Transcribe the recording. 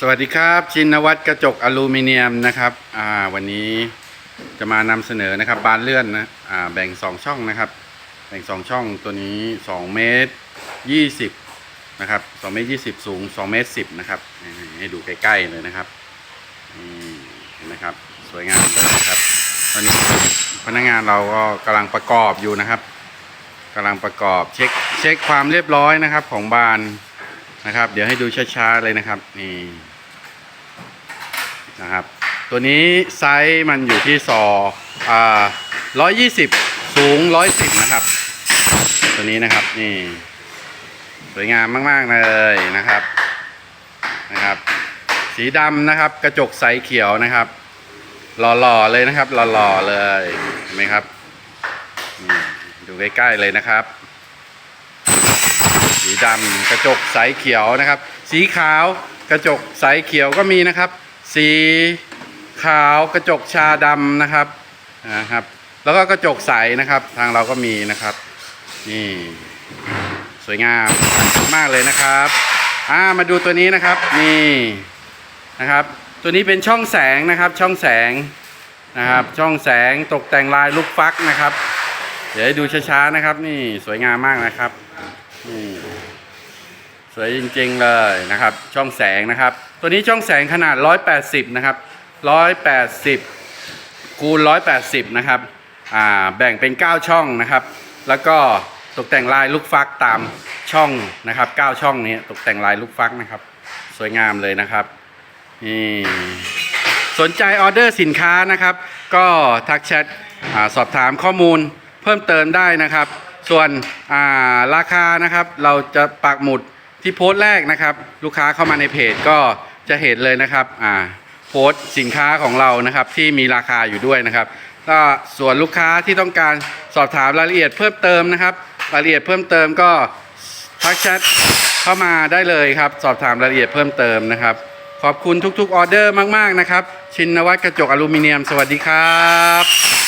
สวัสดีครับ ชินวัตรกระจกอลูมิเนียมนะครับอ่าวันนี้จะมานำเสนอนะครับบานเลื่อนนะอ่าแบ่งสองช่องนะครับ แบ่งสองช่องตัวนี้ 2 เมตร 20 นะครับ 2 เมตร 20 สูง 2 เมตร 10 นะครับ ให้ดูใกล้ๆเลยนะครับนี่เห็นไหมครับ สวยงามเลยนะครับ ตอนนี้พนักงานเราก็กำลังประกอบอยู่นะครับกำลังประกอบเช็คเช็คความเรียบร้อยนะครับของบาน นะครับ เดี๋ยวให้ดูช้าๆเลยนะครับนี่นะครับ ตัวนี้ไซส์มันอยู่ที่ซออ่าร้อยยี่สิบสูงร้อยสิบนะครับ ตัวนี้นะครับนี่สวยงามมากๆเลยนะครับนะครับ สีดำนะครับ กระจกใสเขียวนะครับ หล่อๆเลยนะครับ หล่อๆเลยเห็นไหมครับนี่ดูใกล้ๆเลยนะครับ ดำกระจกใสเขียวนะครับ สีขาวกระจกใสเขียวก็มีนะครับ สีขาวกระจกชาดำนะครับนะครับ แล้วก็กระจกใสนะครับ ทางเราก็มีนะครับ นี่สวยงามมากเลยนะครับอ่ามาดูตัวนี้นะครับนี่นะครับ ตัวนี้เป็นช่องแสงนะครับ ช่องแสงนะครับ ช่องแสงตกแต่งลายลูกฟักนะครับ เดี๋ยวดูช้าๆนะครับ นี่สวยงามมากนะครับ นี่สวยจริงๆเลยนะครับ ช่องแสงนะครับ ตัวนี้ช่องแสงขนาด 180 นะครับ 180 คูณ 180 นะครับอ่าแบ่งเป็น 9 ช่องนะครับ แล้วก็ตกแต่งลายลูกฟักตามช่องนะครับ 9 ช่องนี้ตกแต่งลายลูกฟักนะครับ สวยงามเลยนะครับนี่สนใจออเดอร์สินค้านะครับ ก็ทักแชทสอบถามข้อมูลเพิ่มเติมได้นะครับ ส่วนาราคานะครับเราจะปักหมุดที่โพสต์แรกนะครับ ลูกค้าเข้ามาในเพจก็จะเห็นเลยนะครับโพสต์สินค้าของเรานะครับที่มีราคาอยู่ด้วยนะครับก็ส่วนลูกค้าที่ต้องการสอบถามรายละเอียดเพิ่มเติมนะครับรายละเอียดเพิ่มเติมก็ทักแชทเข้ามาได้เลยครับ สอบถามรายละเอียดเพิ่มเติมนะครับ ขอบคุณทุกๆออเดอร์มากๆนะครับ ชินวัตรกระจกอลูมิเนียม สวัสดีครับ